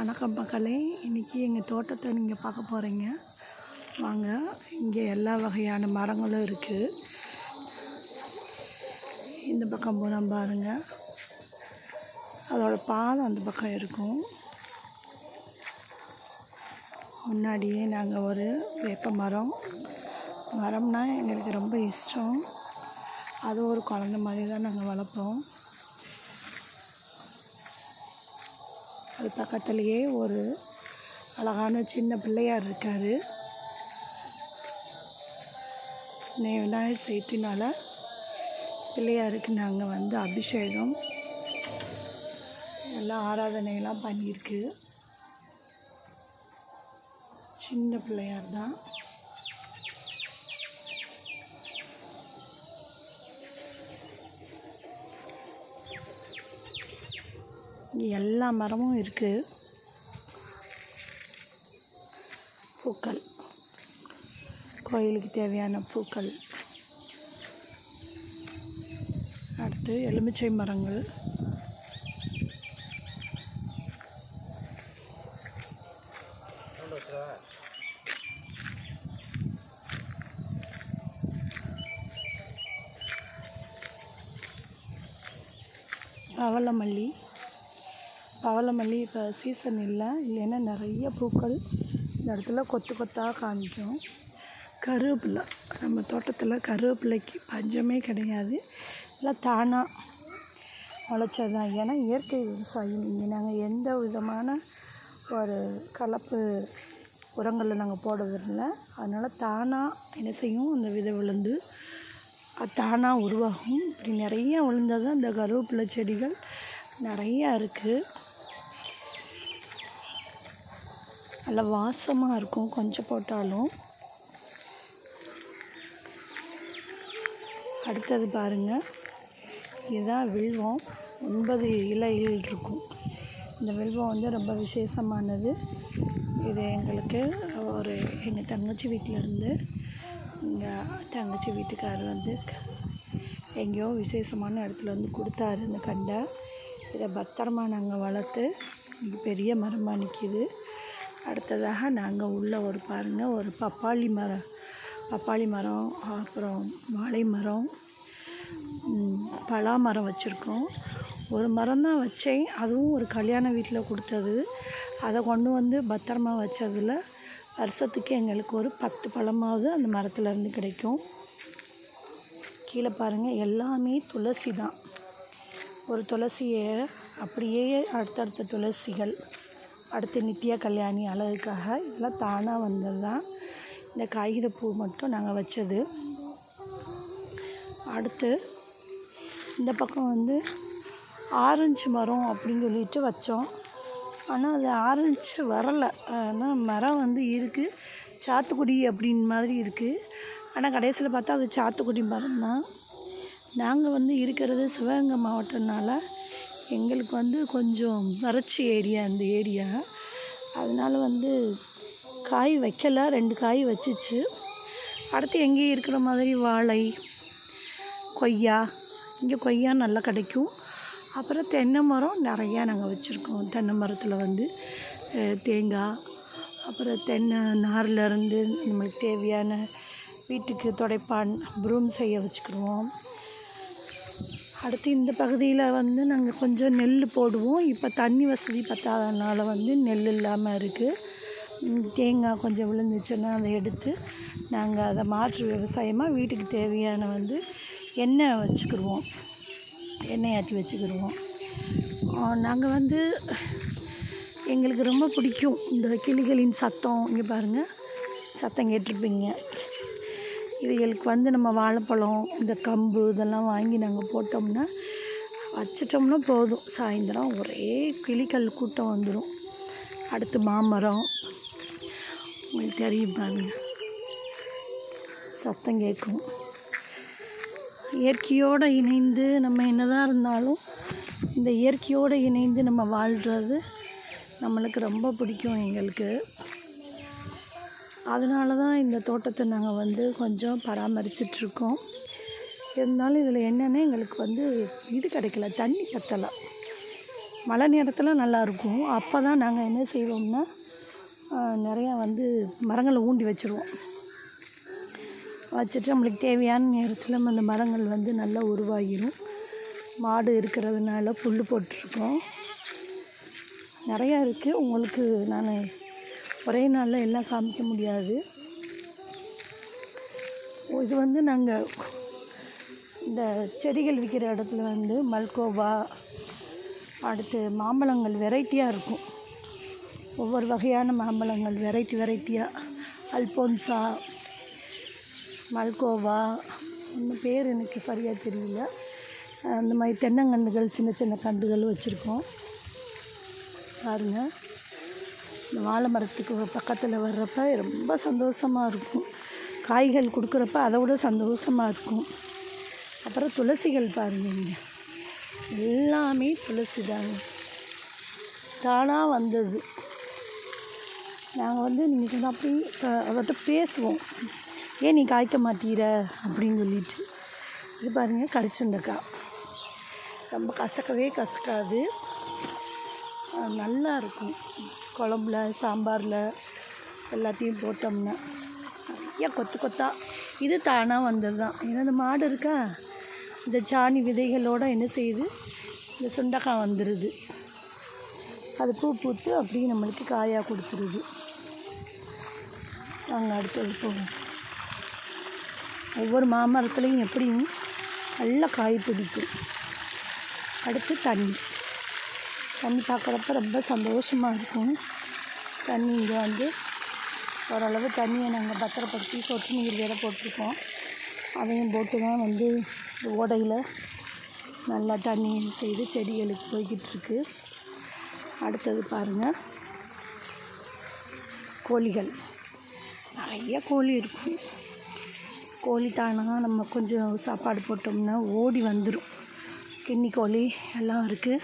வணக்கம் மக்களே. இன்றைக்கி எங்கள் தோட்டத்தை நீங்கள் பார்க்க போகிறீங்க வாங்க இங்கே எல்லா வகையான மரங்களும் இருக்குது இந்த பக்கம் போனால் பாருங்கள் அதோடய பாதம் அந்த பக்கம் இருக்கும். முன்னாடியே நாங்கள் ஒரு வேப்ப மரம். மரம்னா எங்களுக்கு ரொம்ப இஷ்டம். அது ஒரு குழந்த மாதிரி தான் நாங்கள் வளர்ப்போம். அது பக்கத்துலேயே ஒரு அழகான சின்ன பிள்ளையார் இருக்கார். நே விநாயகர் சதுர்த்தினால பிள்ளையாருக்கு நாங்கள் வந்து அபிஷேகம் எல்லாம் ஆராதனையெல்லாம் பண்ணியிருக்கு. சின்ன பிள்ளையார் தான். இங்கே எல்லா மரமும் இருக்குது பூக்கள். கோயிலுக்கு தேவையான பூக்கள். அடுத்து எலுமிச்சை மரங்கள். பவளமல்லி. பவளமல்லி இப்போ சீசன் இல்லை இல்லைன்னா நிறைய பூக்கள் இந்த இடத்துல கொத்து கொத்தாக காமிக்கும். கருவேப்பிலை நம்ம தோட்டத்தில் கருவேப்பிலைக்கு பஞ்சமே கிடையாது. எல்லாம் தானாக முளைச்சது தான். ஏன்னா இயற்கை விவசாயம் இங்கே நாங்கள் எந்த விதமான ஒரு கலப்பு உரங்களை நாங்கள் போடுறதில்ல. அதனால் தானாக என்ன செய்யும் அந்த விதை விழுந்து அது தானாக உருவாகும். இப்படி நிறைய விழுந்தது தான் இந்த கருவேப்பிலை செடிகள் நிறையா இருக்குது நல்லா வாசமாக இருக்கும் கொஞ்சம் போட்டாலும். அடுத்தது பாருங்கள் இதுதான் வில்வம். ஒன்பது இலைகள் இருக்கும். இந்த வில்வம் வந்து ரொம்ப விசேஷமானது. இது எங்களுக்கு ஒரு எங்கள் தங்கச்சி வீட்டிலேருந்து எங்கள் தங்கச்சி வீட்டுக்காரர் வந்து எங்கேயோ விசேஷமான இடத்துல வந்து கொடுத்தாரு இந்த கண்டை. இதை பத்திரமா நாங்கள் வளர்த்து பெரிய மரமாக நிற்கிது அடுத்ததாக நாங்கள் உள்ளே ஒரு பாருங்கள் ஒரு பப்பாளி மரம் பப்பாளி மரம் அப்புறம் வாழை மரம் பலா மரம் வச்சுருக்கோம். ஒரு மரம் தான் வச்சேன். அதுவும் ஒரு கல்யாண வீட்டில் கொடுத்தது. அதை கொண்டு வந்து பத்திரமா வச்சதில் வருஷத்துக்கு எங்களுக்கு ஒரு பத்து பழமாவது அந்த மரத்துலேருந்து கிடைக்கும். கீழே பாருங்கள் எல்லாமே துளசி தான். ஒரு துளசியை அப்படியே அடுத்தடுத்த துளசிகள். அடுத்து நித்யா கல்யாணி அழகுக்காக இதெல்லாம் தானாக வந்தது தான் இந்த பூ மட்டும் நாங்கள் வச்சது. அடுத்து இந்த பக்கம் வந்து ஆரஞ்சு மரம் அப்படின்னு சொல்லிட்டு வச்சோம். ஆனால் அது ஆரஞ்சு வரலை. ஆனால் மரம் வந்து இருக்குது சாத்துக்குடி அப்படின்னு மாதிரி இருக்குது ஆனால் கடைசியில் பார்த்தா அது சாத்துக்குடி மரம் தான் நாங்கள் வந்து இருக்கிறது சிவகங்கை மாவட்டம்னால எங்களுக்கு வந்து கொஞ்சம் வறட்சி ஏரியா இந்த ஏரியா. அதனால் வந்து காய் வைக்கல ரெண்டு காய் வச்சிச்சு. அடுத்து எங்கேயும் இருக்கிற மாதிரி வாழை கொய்யா. இங்கே கொய்யா நல்லா கிடைக்கும். அப்புறம் தென்னை மரம் நிறையா நாங்கள் வச்சுருக்கோம். தென்னை மரத்தில் வந்து தேங்காய் அப்புறம் தென்னை நார்லேருந்து நம்மளுக்கு தேவையான வீட்டுக்கு துடைப்பான் ப்ரூம் செய்ய வச்சுக்கிடுவோம். அடுத்து இந்த பகுதியில் வந்து நாங்கள் கொஞ்சம் நெல் போடுவோம். இப்போ தண்ணி வசதி பத்தாதனால வந்து நெல் இல்லாமல் இருக்குது தேங்காய் கொஞ்சம் விழுந்துச்சுன்னா அதை எடுத்து நாங்கள் அதை மாற்று விவசாயமாக வீட்டுக்கு தேவையான வந்து எண்ணெய் வச்சுக்கிடுவோம் எண்ணெய் ஆட்டி வச்சுக்கிடுவோம் நாங்கள் வந்து எங்களுக்கு ரொம்ப பிடிக்கும். இந்த கிளிகளின் சத்தம் இங்கே பாருங்கள் சத்தம் கேட்டிருப்பீங்க. இதுகளுக்கு வந்து நம்ம வாழைப்பழம் இந்த கம்பு இதெல்லாம் வாங்கி நாங்கள் போட்டோம்னா வச்சிட்டோம்னா போதும். சாயந்தரம் ஒரே கிளிகள் கூட்டம் வந்துடும் அடுத்து மாமரம். உங்களுக்கு தெரியும் பாருங்க. சத்தம் கேட்கும். இயற்கையோடு இணைந்து நம்ம என்னதான் இருந்தாலும் இந்த இயற்கையோடு இணைந்து நம்ம வாழ்கிறது நம்மளுக்கு ரொம்ப பிடிக்கும் எங்களுக்கு. அதனால தான் இந்த தோட்டத்தை நாங்கள் வந்து கொஞ்சம் பராமரிச்சிட்ருக்கோம். இருந்தாலும் இதில் என்னென்னா எங்களுக்கு வந்து இது கிடைக்கல தண்ணி பத்தலை மழை நேரத்தில் நல்லாயிருக்கும் அப்போ தான் நாங்கள் என்ன செய்வோம்னா நிறையா வந்து மரங்களை ஊண்டி வச்சுருவோம். வச்சுட்டு நம்மளுக்கு தேவையான நேரத்தில் அந்த மரங்கள் வந்து நல்லா உருவாகிடும் மாடு இருக்கிறதுனால புல் போட்டிருக்கோம். நிறையா இருக்குது உங்களுக்கு நான் ஒரே நாளில் எல்லாம் காமிக்க முடியாது. இது வந்து நாங்கள் இந்த செடிகள் விற்கிற இடத்துல வந்து மல்கோவா அடுத்து மாம்பழங்கள் வெரைட்டியாக இருக்கும். ஒவ்வொரு வகையான மாம்பழங்கள் வெரைட்டி வெரைட்டியாக அல்போன்சா மல்கோவா இன்னும் பேர் எனக்கு சரியாக தெரியல. அந்த மாதிரி தென்னங்கன்றுகள் சின்ன சின்ன கன்றுகள் வச்சுருக்கோம். பாருங்கள் இந்த வாழை மரத்துக்கு பக்கத்தில் வர்றப்ப ரொம்ப சந்தோஷமாக இருக்கும். காய்கள் கொடுக்குறப்ப அதை விட சந்தோஷமாக இருக்கும். அப்புறம் துளசிகள் பாருங்க. எல்லாமே துளசி தாங்க தானாக வந்தது. நாங்கள் வந்து நீங்கள் சொன்ன அப்படி அவர்கிட்ட பேசுவோம். ஏன் நீ காய்க்க மாட்டீர? அப்படின்னு சொல்லிட்டு. இது பாருங்கள் கரிச்சுண்டக்காய். ரொம்ப கசக்கவே கசக்காது. நல்லா இருக்கும். குழம்புல சாம்பாரில் எல்லாத்தையும் போட்டோம்னா நிறைய கொத்து கொத்தா இது தானாக வந்தது தான் ஏன்னா இந்த மாடு இருக்கா? இந்த சாணி விதைகளோட என்ன செய்யுது? இந்த சுண்டக்காய் வந்துடுது அது பூ பூத்து அப்படியே நம்மளுக்கு காயாக கொடுத்துருது. நாங்கள் அடுத்தது போவோம். ஒவ்வொரு மாமரத்துலேயும் எப்படியும் நல்லா காய் பிடிக்கும். அடுத்து தண்ணி. தண்ணி பார்க்குறப்ப ரொம்ப சந்தோஷமாக இருக்கும். தண்ணி இங்கே வந்து ஓரளவு தண்ணியை நாங்கள் பத்திரப்படுத்தி சொட்டு நீர் வேற போட்டிருக்கோம். அதையும் போட்டு தான் வந்து ஓடையில் நல்லா தண்ணி செய்து செடிகளுக்கு போய்கிட்டு இருக்கு. அடுத்தது பாருங்கள் கோழிகள். நிறைய கோழி இருக்கும். கோழி தானாக நம்ம கொஞ்சம் சாப்பாடு போட்டோம்னா ஓடி வந்துடும் கிண்ணி கோழி எல்லாம் இருக்குது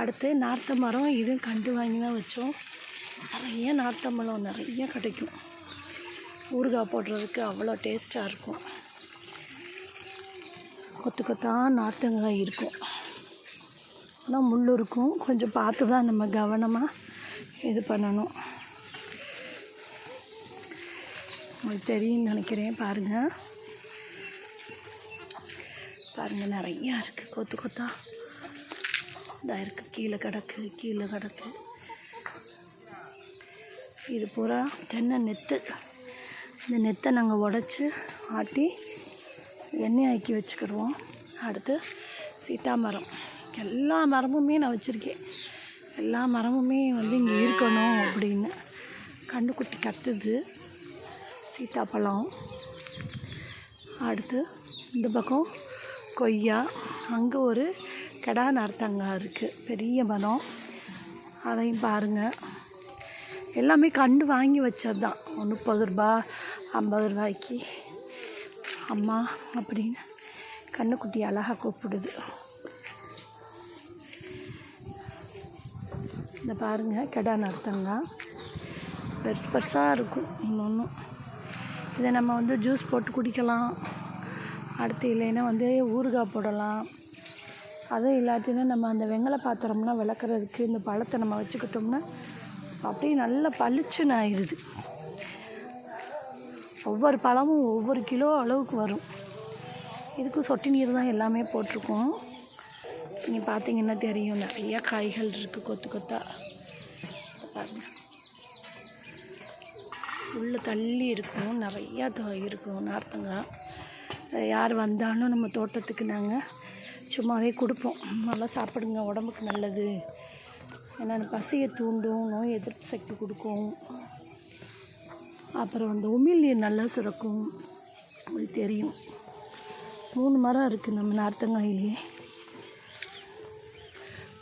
அடுத்து நார்த்த மரம் இதுவும் கண்டு வாங்கி தான் வச்சோம். நிறைய நார்த்த மரம் நிறைய கிடைக்கும். ஊறுகாய் போடுறதுக்கு அவ்வளோ டேஸ்ட்டாக இருக்கும். கொத்து கொத்தா நார்த்தங்காய் இருக்கும். ஆனால் முள் இருக்கும் கொஞ்சம் பார்த்து தான் நம்ம கவனமாக இது பண்ணணும். உங்களுக்கு தெரியும்னு நினைக்கிறேன். பாருங்கள் பாருங்கள் நிறையா இருக்குது கொத்து கொத்தா. இதாக இருக்குது கீழே கிடக்கு கீழே கிடக்கு. இது பூரா தென்னை நெத்து. இந்த நெத்தை நாங்கள் உடச்சி ஆட்டி எண்ணெய் ஆக்கி வச்சுக்கிடுவோம். அடுத்து சீத்தாமரம் எல்லா மரமுமே நான் வச்சுருக்கேன். எல்லா மரமுமே வந்து இங்கே இருக்கணும் அப்படின்னு கண்டுக்குட்டி கத்துது சீத்தாப்பழம் அடுத்து இந்த பக்கம் கொய்யா. அங்கே ஒரு கெடா நார்த்தங்காய் இருக்குது பெரிய மரம் அதையும் பாருங்கள் எல்லாமே கண்டு வாங்கி வச்சது தான் முப்பது ரூபா ஐம்பது ரூபாய்க்கு. அம்மா அப்படின்னு கண்ணுக்குட்டி அழகாக கூப்பிடுது. இந்த பாருங்கள் கெடா நார்த்தங்காய் பெருசு பெருசாக இருக்கும் இன்னொன்றும் இதை நம்ம வந்து ஜூஸ் போட்டு குடிக்கலாம். அடுத்து இல்லைன்னா வந்து ஊறுகாய் போடலாம். அதுவும் இல்லாட்டினா நம்ம அந்த வெங்கல பாத்திரம்லாம் விளக்குறதுக்கு இந்த பழத்தை நம்ம வச்சுக்கிட்டோம்னா அப்படியே நல்லா பளிச்சுன்னு ஆயிடுது. ஒவ்வொரு பழமும் ஒவ்வொரு கிலோ அளவுக்கு வரும். இதுக்கு சொட்டு நீர் தான் எல்லாமே போட்டிருக்கோம். நீங்கள் பார்த்தீங்கன்னா தெரியும் நிறைய காய்கள் இருக்குது கொத்து கொத்தா. பாருங்க. உள்ளே தள்ளி இருக்கும் நிறையா தோ- இருக்கும் நார்த்தங்காய். யார் வந்தாலும் நம்ம தோட்டத்துக்கு நாங்கள் சும்மாவே கொடுப்போம். நல்லா சாப்பிடுங்க உடம்புக்கு நல்லது. ஏன்னா அந்த பசியை தூண்டும் நோய் எதிர்ப்பு சக்தி கொடுக்கும். அப்புறம் அந்த உமிழ் நீர் நல்லா சுரக்கும். உங்களுக்கு தெரியும். மூணு மரம் இருக்குது நம்ம நார்த்தங்காயிலே.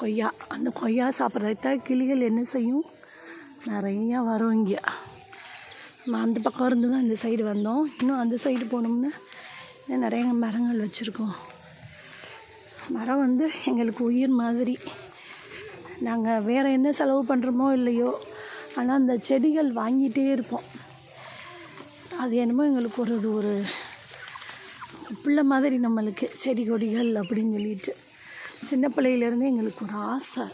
கொய்யா. அந்த கொய்யா சாப்பிட்றதா கிளிகள் என்ன செய்யும்? நிறையா வரும் இங்கே. நம்ம அந்த பக்கம் இருந்து தான் இந்த சைடு வந்தோம். இன்னும் அந்த சைடு போனோம்னா இன்னும் நிறைய மரங்கள் வச்சுருக்கோம். மரம் வந்து எங்களுக்கு உயிர் மாதிரி. நாங்கள் வேறு என்ன செலவு பண்ணுறோமோ இல்லையோ ஆனால் அந்த செடிகள் வாங்கிட்டே இருப்போம். அது என்னமோ எங்களுக்கு ஒரு இது ஒரு பிள்ளை மாதிரி நம்மளுக்கு செடி கொடிகள் அப்படின்னு சொல்லிட்டு. சின்ன பிள்ளையிலேருந்தே எங்களுக்கு ஒரு ஆசை.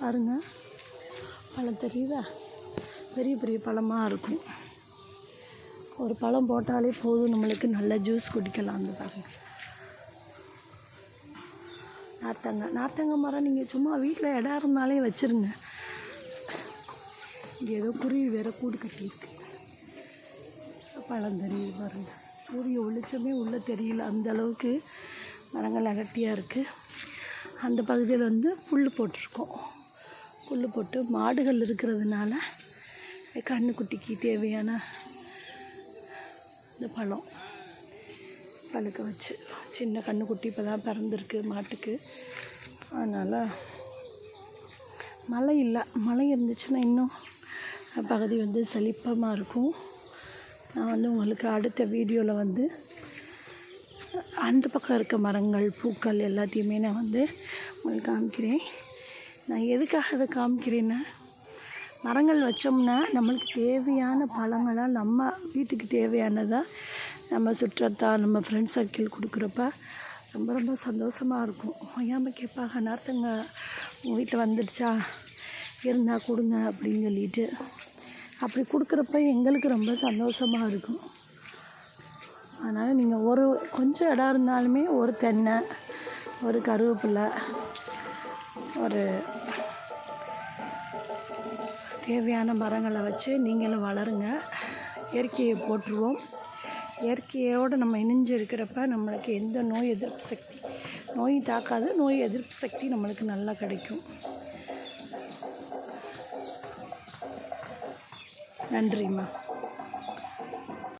பாருங்கள் பழம் தெரியுதா? பெரிய பெரிய பழமாக இருக்கும். ஒரு பழம் போட்டாலே போதும் நம்மளுக்கு நல்ல ஜூஸ் குடிக்கலாம் அந்த பாருங்கள் நார்த்தங்காய். நார்த்தங்காய் மரம் நீங்கள் சும்மா வீட்டில் இடம் இருந்தாலே வச்சுருங்க. இங்கே ஏதோ குருவி வேற கூடு கட்டியிருக்கு. பழம் தெரியுது பாருங்க. சூரிய ஒளிச்சமே உள்ளே தெரியல. அந்த அளவுக்கு மரங்கள் அடர்த்தியாக இருக்குது அந்த பகுதியில் வந்து புல் போட்டிருக்கோம். புல் போட்டு மாடுகள் இருக்கிறதுனால கண்ணுக்குட்டிக்கு தேவையான இந்த பழம். பழுக்க வச்சு. சின்ன கண்ணுக்குட்டி இப்போ தான் பிறந்திருக்கு மாட்டுக்கு. அதனால் மழை இல்லை. மழை இருந்துச்சுன்னா இன்னும் பகுதி வந்து செழிப்பமாக இருக்கும். நான் வந்து உங்களுக்கு அடுத்த வீடியோவில் வந்து அந்த பக்கம் இருக்க மரங்கள் பூக்கள் எல்லாத்தையுமே நான் வந்து உங்களுக்கு காமிக்கிறேன். நான் எதுக்காக அதை காமிக்கிறேன்னா மரங்கள் வச்சோம்னா நம்மளுக்கு தேவையான பழங்களாக நம்ம வீட்டுக்கு தேவையானதாக நம்ம சுற்றத்தா நம்ம ஃப்ரெண்ட்ஸ் சர்க்கிள் கொடுக்குறப்ப ரொம்ப ரொம்ப சந்தோஷமாக இருக்கும். ஐயாமல் கேட்பாங்க நார்த்தங்க உங்கள் வீட்டில் வந்துடுச்சா? இருந்தால் கொடுங்க அப்படின்னு சொல்லிட்டு. அப்படி கொடுக்குறப்ப எங்களுக்கு ரொம்ப சந்தோஷமாக இருக்கும். அதனால் நீங்கள் ஒரு கொஞ்சம் இடம் இருந்தாலுமே ஒரு தென்னை ஒரு கருவேப்பிலை ஒரு தேவையான மரங்களை வச்சு நீங்களும் வளருங்க. இயற்கையை போட்டுருவோம் இயற்கையோடு நம்ம இணைஞ்சு இருக்கிறப்ப நம்மளுக்கு எந்த நோய் எதிர்ப்பு சக்தி? நோய் தாக்காது நோய் எதிர்ப்பு சக்தி நம்மளுக்கு நல்லா கிடைக்கும். நன்றிம்மா.